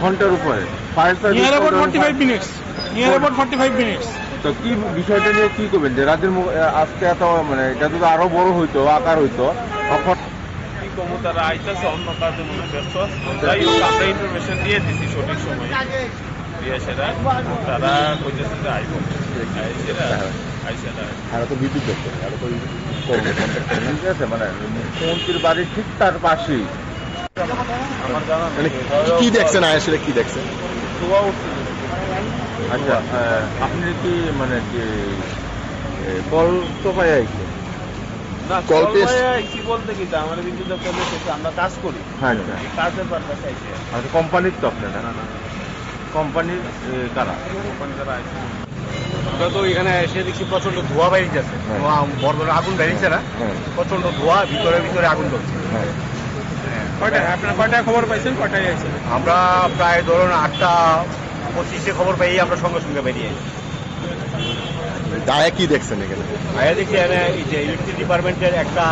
ঘণ্টার উপরে। Near about 45 minutes near about 45 minutes তো কি বিষয়টা নিয়ে কি করবেন? যে রাজ্যের আজকে এত মানে এটা যদি আরও বড় হইতো আকার হইতো কমু তারা আইতাছে অন্য কাজে মনে ব্যস্ত। যাই হোক আমরা ইনফরমেশন দিয়ে দিছি সঠিক সময়ে। দিয়ে সেটা তারা কইতেছে যে আইব। আইসেরা আইসেরা। আর তো বিদ্যুৎ দপ্তর। আর তো ঠিক আছে মানে মুখ্যমন্ত্রীর বাড়ির ঠিক তার পাশেই। আমার জানা মানে কি দেখছেন আয়াসিরা কি দেখছেন? ধোয়া উঠছে। আচ্ছা আপনি কি মানে কি কল তো পাই আইছে না কল কল কি বলতে কি আমার বিদ্যুৎ দপ্তরে আমরা কাজ করি। হ্যাঁ আচ্ছা কাজের পারপাসে আইছে আচ্ছা কোম্পানির তো আপনারা না? না কোম্পানির এ, কারা? কোম্পানি যারা আইছে আমরা তো এখানে এসে দেখছি প্রচণ্ড ধোয়া বেরিয়েছে হ্যাঁ। ধোঁয়া বড় বড় আগুন বেরিয়েছে না? হ্যাঁ। প্রচণ্ড ধোঁয়া ভিতরে ভিতরে আগুন জ্বলছে হ্যাঁ। কয়টায় আপনার কয়টায় খবর পাইছেন? কয়টায় আইছেন? আমরা প্রায় ধরুন আটটা পঁচিশে খবর পেয়েই আমরা সঙ্গে সঙ্গে বেরিয়ে। দায়া কি দেখছেন এখানে? আয়া দেখছি এখানে এই যে ইলেকট্রিক ডিপার্টমেন্টের একটা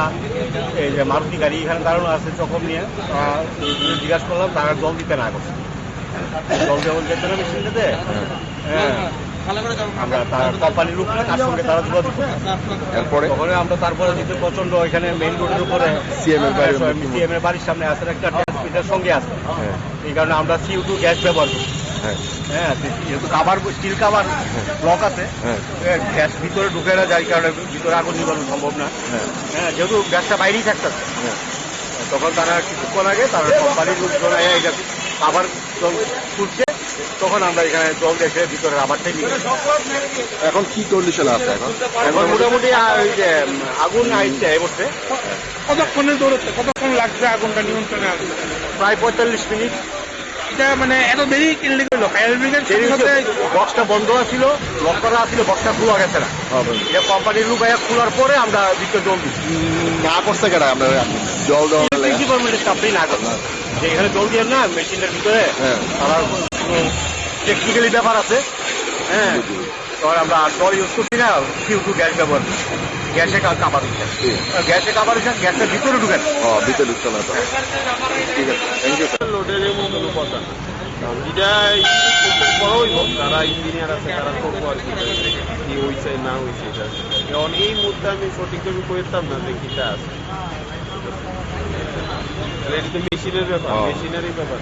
এই যে মারুতি গাড়ি এখানে দাঁড়ানো আছে চকম নিয়ে। জিজ্ঞাসা করলাম তারা জল দিতে না করছে। জল যেমন যেতে না মেশিনটাতে হ্যাঁ। আমরা তার কোম্পানির তার সঙ্গে তারা যোগাযোগ এরপরে তখন আমরা তারপরে দিতে প্রচণ্ড এখানে মেইন রোডের উপরে সিএম এর বাড়ির সামনে আছে একটা ট্রান্সমিটার সঙ্গে আছে। হ্যাঁ এই কারণে আমরা সিউ টু গ্যাস ব্যবহার করি হ্যাঁ। হ্যাঁ যেহেতু কাভার স্টিল কাভার ব্লক আছে হ্যাঁ। গ্যাস ভিতরে ঢুকে না যার কারণে ভিতরে আগুন নিবানো সম্ভব না। হ্যাঁ। হ্যাঁ যেহেতু গ্যাসটা বাইরেই থাকতেছে হ্যাঁ। তখন তারা কিছুক্ষণ আগে তারা কোম্পানির লোকজন এটা আবার জল তখন আমরা এখানে জল দেখে ভিতরে আবারটাই নিয়ে এখন কি কন্ডিশনে আছে এখন? এখন মোটামুটি ওই যে আগুন আইছে এই মুহূর্তে। কতক্ষণে দৌড়চ্ছে কতক্ষণ লাগছে আগুনটা নিয়ন্ত্রণে আনতে প্রায় পঁয়তাল্লিশ মিনিট। এটা মানে এত দেরি কিনলে গেল ফায়ার ব্রিগেড সাথে বক্সটা বন্ধ আছিল লক করা আছিল বক্সটা খোলা গেছে না। এটা কোম্পানির লোক আয়া খোলার পরে আমরা ভিতরে জল না করছে কেন? আপনার জল দেওয়া ইলেকট্রিক ডিপার্টমেন্টের স্টাফটাই না করছে। যে এখানে জল দিয়ে না মেশিনের ভিতরে হ্যাঁ। তারা টেকনিক্যালি ব্যাপার আছে। হ্যাঁ। আমরা জল ইউজ করছি না সিউ টু গ্যাস ব্যবহার গ্যাসে কাবার গ্যাসে কাবার দিচ্ছে গ্যাসের ভিতরে ঢুকে না। ও ভিতরে ঢুকছে না ঠিক আছে থ্যাংক ইউ স্যার লোডের কথা এটা ইঞ্জিনিয়ার বড় হইব তারা ইঞ্জিনিয়ার আছে তারা করব আর কি কি হইছে না হইছে এটা এই মুহূর্তে আমি সঠিকভাবে কইতাম না যে কিটা আছে এটা তো মেশিনের ব্যাপার। মেশিনারি ব্যাপার।